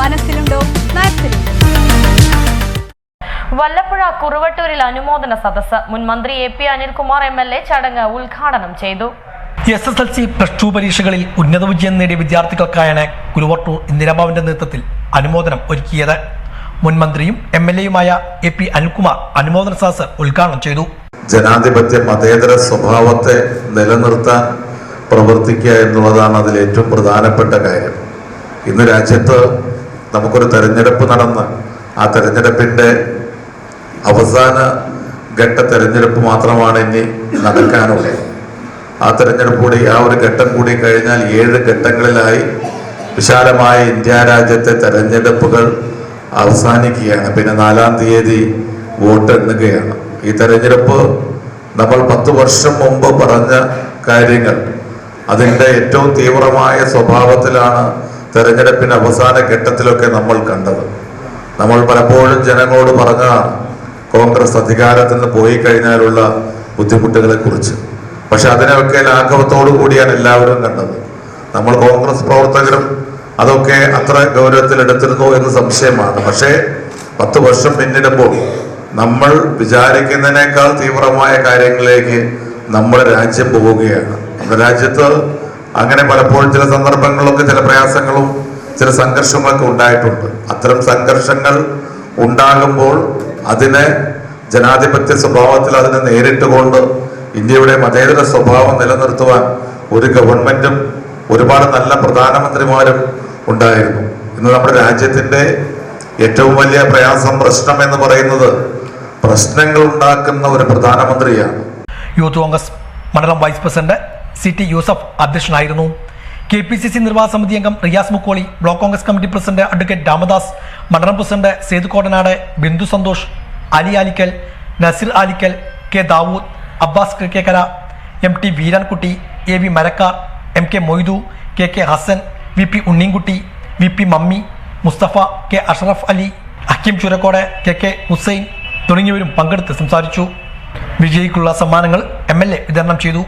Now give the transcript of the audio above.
മനസ്സിലുണ്ടോ? വല്ലപ്പുഴ കുറുവട്ടൂരിൽ അനുമോദന സദസ് മുൻ മന്ത്രി A P Anilkumar M L A ചടങ്ങ് ഉദ്ഘാടനം ചെയ്തു. S S L C plus two പരീക്ഷകളിൽ ഉന്നത വിജയം നേടിയ വിദ്യാർത്ഥികൾക്കായാണ് കുരുവട്ടൂർ ഇന്ദിരാബാബുവിന്റെ നേതൃത്വത്തിൽ അനുമോദനം ഒരുക്കിയത്. മുൻ മന്ത്രിയും എം എൽ എയുമായ എ പി അനിൽകുമാർ അനുമോദന സദസ് ഉദ്ഘാടനം ചെയ്തു. ജനാധിപത്യ മതേതര സ്വഭാവത്തെ നിലനിർത്താൻ പ്രവർത്തിക്കുക എന്നുള്ളതാണ് അതിൽ ഏറ്റവും പ്രധാനപ്പെട്ട കാര്യം. ഇന്ന് രാജ്യത്ത് നമുക്കൊരു തെരഞ്ഞെടുപ്പ് നടന്ന് ആ തെരഞ്ഞെടുപ്പിന്റെ അവസാന ഘട്ട തെരഞ്ഞെടുപ്പ് മാത്രമാണ് ഇനി നടക്കാനുള്ളത്. ആ തെരഞ്ഞെടുപ്പ് കൂടി ആ ഒരു ഘട്ടം കൂടി കഴിഞ്ഞാൽ ഏഴ് ഘട്ടങ്ങളിലായി വിശാലമായ ഇന്ത്യ രാജ്യത്തെ തെരഞ്ഞെടുപ്പുകൾ അവസാനിക്കുകയാണ്. പിന്നെ നാലാം തീയതി വോട്ട് എണ്ണുകയാണ്. ഈ തെരഞ്ഞെടുപ്പ് നമ്മൾ പത്ത് വർഷം മുമ്പ് പറഞ്ഞ കാര്യങ്ങൾ അതിന്റെ ഏറ്റവും തീവ്രമായ സ്വഭാവത്തിലാണ് തെരഞ്ഞെടുപ്പിന്റെ അവസാന ഘട്ടത്തിലൊക്കെ നമ്മൾ കണ്ടത്. നമ്മൾ പലപ്പോഴും ജനങ്ങളോട് പറഞ്ഞതാണ് കോൺഗ്രസ് അധികാരത്തിൽ നിന്ന് പോയി കഴിഞ്ഞാലുള്ള ബുദ്ധിമുട്ടുകളെ കുറിച്ച്. പക്ഷെ അതിനെയൊക്കെ ലാഘവത്തോടു കൂടിയാണ് എല്ലാവരും കണ്ടത്. നമ്മൾ കോൺഗ്രസ് പ്രവർത്തകരും അതൊക്കെ അത്ര ഗൗരവത്തിൽ എടുത്തിരുന്നു എന്ന് സംശയമാണ്. പക്ഷേ പത്ത് വർഷം പിന്നിടുമ്പോൾ നമ്മൾ വിചാരിക്കുന്നതിനേക്കാൾ തീവ്രമായ കാര്യങ്ങളിലേക്ക് നമ്മുടെ രാജ്യം പോവുകയാണ്. നമ്മുടെ രാജ്യത്ത് അങ്ങനെ പലപ്പോഴും ചില സന്ദർഭങ്ങളിലൊക്കെ ചില പ്രയാസങ്ങളും ചില സംഘർഷങ്ങളൊക്കെ ഉണ്ടായിട്ടുണ്ട്. അത്തരം സംഘർഷങ്ങൾ ഉണ്ടാകുമ്പോൾ അതിനെ ജനാധിപത്യ സ്വഭാവത്തിൽ അതിനെ നേരിട്ടുകൊണ്ട് ഇന്ത്യയുടെ മതേതര സ്വഭാവം നിലനിർത്തുവാൻ ഒരു ഗവൺമെന്റും ഒരുപാട് നല്ല പ്രധാനമന്ത്രിമാരും ഉണ്ടായിരുന്നു. ഇന്ന് നമ്മുടെ രാജ്യത്തിന്റെ ഏറ്റവും വലിയ പ്രയാസം പ്രശ്നം എന്ന് പറയുന്നത് പ്രശ്നങ്ങൾ ഉണ്ടാക്കുന്ന ഒരു പ്രധാനമന്ത്രിയാണ്. യൂത്ത് കോൺഗ്രസ് മണ്ഡലം vice president C T Yusuf അധ്യക്ഷനായിരുന്നു. കെ പി സി സി നിർവാഹക സമിതി അംഗം Riyas Mukkoli block Congress committee president advocate Ramadas മണ്ഡലം president Sethu Kodanad Bindu Santhosh Ali Alikkal Naseer Alikkal K Dawood Abbas Kizhakkekara M T Veerankutty A V Marakkar M K Moidu K K Hassan V P Unninkutty V P Mammi Musthafa K Ashraf Ali Akkim Churakkode K K Hussain തുടങ്ങിയവരും പങ്കെടുത്ത് സംസാരിച്ചു. വിജയിക്കുള്ള സമ്മാനങ്ങൾ M L A വിതരണം ചെയ്തു.